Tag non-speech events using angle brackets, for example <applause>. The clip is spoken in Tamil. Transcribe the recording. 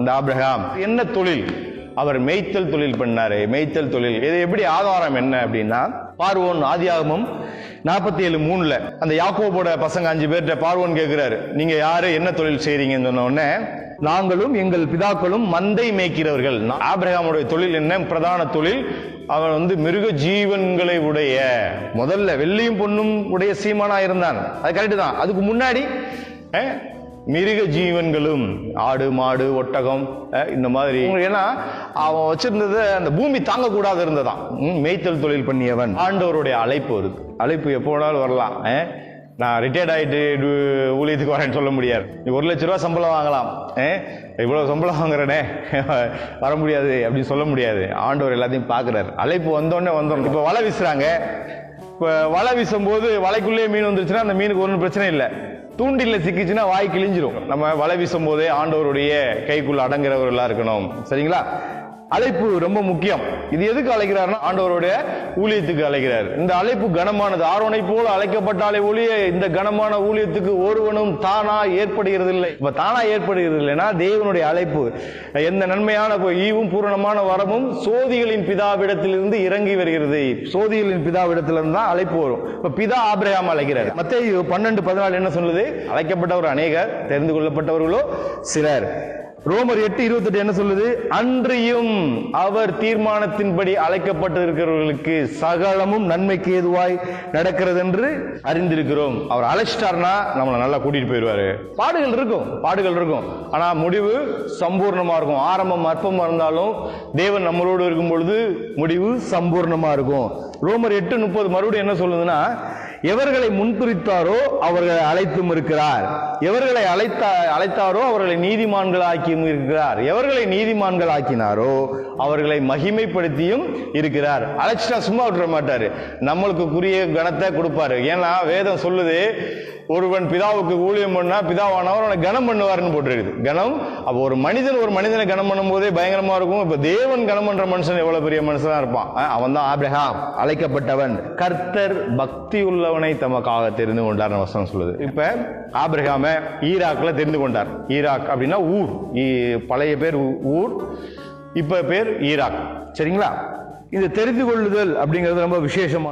இந்த ஆப்ரஹாம் என்ன தொழில்? அவர் மேய்த்தல் தொழில் பண்ணாரு மேய்த்தல் தொழில். இது எப்படி ஆதாரம் என்ன அப்படின்னா பார்வோன் ஆதியாகமும் நாற்பத்தி ஏழு மூணுல அந்த யாக்கோபோட பசங்க அஞ்சு பேர்கிட்ட பார்வோன் கேட்கிறாரு நீங்க யாரு? என்ன தொழில் செய்றீங்கன்னு? சொன்ன உடனே நாங்களும் எங்கள் பிதாக்களும் மந்தை மேய்க்கிறவர்கள். நான் ஆபிரகாமுடைய தொழில் என்ன? பிரதான தொழில். அவன் வந்து மிருக ஜீவன்களை உடைய முதல்ல வெள்ளியும் பொண்ணும் உடைய சீமானா இருந்தான். அது கரெக்டு தான். அதுக்கு முன்னாடி மிருக ஜீவன்களும் ஆடு மாடு ஒட்டகம் இந்த மாதிரி. ஏன்னா அவன் வச்சிருந்தது அந்த பூமி தாங்கக்கூடாது இருந்ததான். மேய்த்தல் தொழில் பண்ணியவன். ஆண்டவருடைய அழைப்பு இருக்கு அழைப்பு எப்போ வேணாலும் வரலாம். நான் ரிட்டையர்ட் ஆயிட்டு இது ஊழியத்துக்கு வரேன்னு சொல்ல முடியாது. ஒரு லட்ச ரூபா சம்பளம் வாங்கலாம். அஹ், இவ்வளவு சம்பளம் வாங்குறனே. <laughs> வர முடியாது அப்படின்னு சொல்ல முடியாது. ஆண்டவர் எல்லாத்தையும் பார்க்குறாரு. அழைப்பு வந்தோடனே வந்தோம். இப்போ வலை வீசுறாங்க. இப்போ வலை வீசும்போது வலைக்குள்ளேயே மீன் வந்துருச்சுன்னா அந்த மீனுக்கு ஒன்றும் பிரச்சனை இல்லை. தூண்டில்ல சிக்கிச்சுன்னா வாய் கிழிஞ்சிரும். நம்ம வலை வீசும் போதே ஆண்டவருடைய கைக்குள்ள அடங்குறவர்களா இருக்கணும். சரிங்களா? அழைப்பு ரொம்ப முக்கியம். இது எதுக்கு அழைக்கிறாருன்னா ஆண்டவருடைய ஊழியத்துக்கு அழைக்கிறார். இந்த அழைப்பு கனமானது. ஆரோனை போல அழைக்கப்பட்டாலே ஒழிய இந்த கனமான ஊழியத்துக்கு ஒருவனும் தானா ஏற்படுகிறது இல்லை இப்ப தானா ஏற்படுகிறது இல்லைன்னா தேவனுடைய அழைப்பு. எந்த நன்மையான ஈவும் பூரணமான வரமும் சோதிகளின் பிதாவிடத்திலிருந்து இறங்கி வருகிறது. சோதிகளின் பிதாவிடத்திலிருந்து தான் அழைப்பு வரும். இப்ப பிதா ஆபிரகாம் அழைக்கிறார். மத்திய பன்னெண்டு பதினாலு என்ன சொல்லுது? அழைக்கப்பட்டவர் அநேகர் தெரிந்து கொள்ளப்பட்டவர்களோ சிலர். ரோமர் எட்டு இருபத்தெட்டு என்ன சொல்லுது? அன்றியும் அவர் தீர்மானத்தின்படி அழைக்கப்பட்டிருக்கிறவர்களுக்கு சகலமும் நன்மைக்கு ஏதுவாய் நடக்கிறது என்று அறிந்திருக்கிறோம். அவர் அழைச்சிட்டார்னா நம்மளை நல்லா கூட்டிட்டு போயிடுவாரு. பாடுகள் இருக்கும் பாடுகள் இருக்கும். ஆனா முடிவு சம்பூர்ணமா இருக்கும். ஆரம்பம் அற்பமா இருந்தாலும் தேவன் நம்மளோடு இருக்கும் பொழுது முடிவு சம்பூர்ணமா இருக்கும். ரோமர் எட்டு முப்பது மறுபடியும் என்ன சொல்லுதுன்னா எவர்களை முன்குறித்தாரோ அவர்களை அழைத்தும் இருக்கிறார். எவர்களை அழைத்த அழைத்தாரோ அவர்களை நீதிமான்கள் ஆக்கியும் இருக்கிறார் எவர்களை நீதிமான்கள் ஆக்கினாரோ அவர்களை மகிமைப்படுத்தியும் இருக்கிறார். அழைச்சிட்டா சும்மா விட்டுற மாட்டார். நம்மளுக்கு குறிய கணத்தை கொடுப்பாரு. ஏன்னா வேதம் சொல்லுது ஒருவன் பிதாவுக்கு ஊழியம் பண்ணா பிதாவானவர் அவனை கனம் பண்ணுவாருன்னு போட்டிருக்குது. கனம் அப்போ ஒரு மனிதன் ஒரு மனிதனை கனம் பண்ணும் போதே பயங்கரமா இருக்கும். இப்போ தேவன் கனம் பண்ற மனுஷன் எவ்வளவு பெரிய மனுஷனா இருப்பான்? அவன் தான் ஆப்ரஹாம் அழைக்கப்பட்டவன். கர்த்தர் பக்தி உள்ள உள்ளவனை தமக்காக தெரிந்து கொண்டார் வசனம் சொல்லுது. இப்ப ஆபிரகாம ஈராக்ல தெரிந்து கொண்டார். ஈராக் அப்படின்னா ஊர். பழைய பேர் ஊர். இப்ப பேர் ஈராக். சரிங்களா? இது தெரிந்து கொள்ளுதல் அப்படிங்கிறது ரொம்ப விசேஷமா